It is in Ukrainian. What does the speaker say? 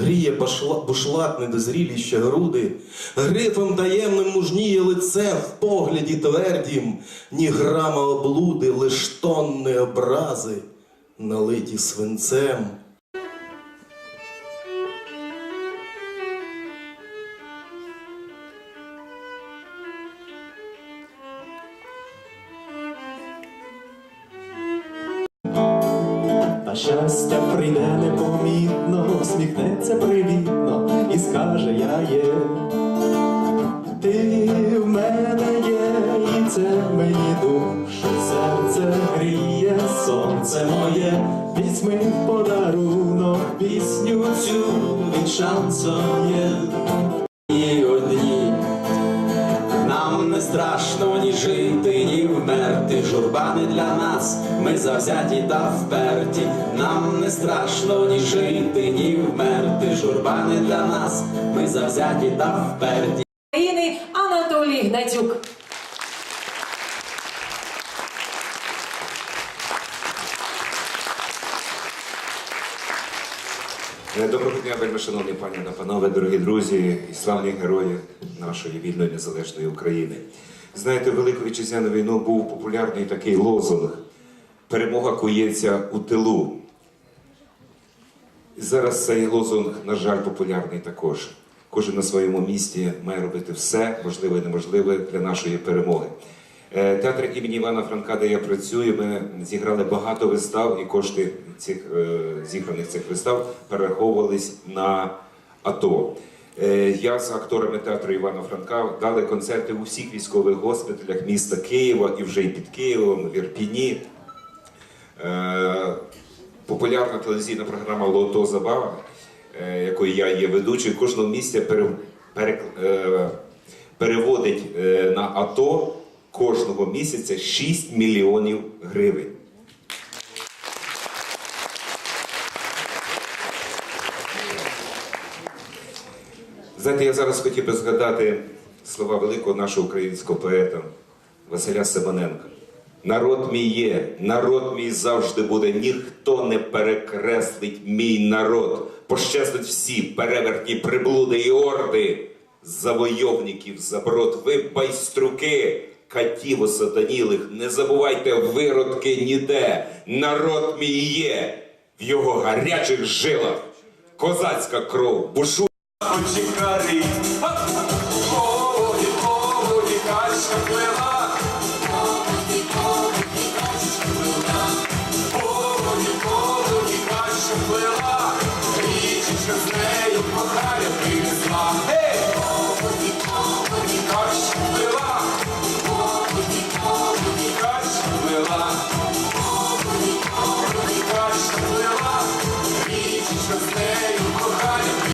Гріє бушлат недозрілі груди, грифом таємним мужніє лице в погляді твердім, ні грама облуди, лиш тонни образи, налиті свинцем. Щастя прийде непомітно, усміхнеться привітно і скаже я є. Ти в мене є, і це мені душу, серце гріє, сонце моє, візьми в подарунок, пісню цю від шансон є. І одні нам не страшно ні жити, вмерти. Журба не для нас, ми завзяті та вперті. Нам не страшно ні жити, ні вмерти. Журба не для нас, ми завзяті та вперті. Доброго дня, вельми шановні пані та панове, дорогі друзі і славні герої нашої вільної незалежної України. Знаєте, Велику вітчизняну війну був популярний такий лозунг Перемога кується у тилу. І зараз цей лозунг, на жаль, популярний також. Кожен на своєму місці має робити все можливе і неможливе для нашої перемоги. Е, Театр імені Івана Франка, де я працюю, ми зіграли багато вистав, і кошти цих е, зіграних цих вистав перераховувались на АТО. Е, Я з акторами театру Івана Франка дали концерти у всіх військових госпіталях міста Києва і вже і під Києвом, в Ірпіні. Популярна телевізійна програма Лото Забава, якої я є ведучою, кожного місця пере, пере, переводить на АТО кожного місяця 6 мільйонів гривень. Знаєте, я зараз хотів би згадати слова великого нашого українського поета Василя Семененка. Народ мій є, народ мій завжди буде, ніхто не перекреслить мій народ. Пощастить всі перевертні приблуди і орди, завойовників заброд, ви байструки, катів осатанілих, не забувайте виродки ніде. Народ мій є в його гарячих жилах, козацька кров бушує. Очікарі, поводі, поводі, качка плила. Поводі, поводі, качка плила. Річечка з нею кохання принесла. Гей!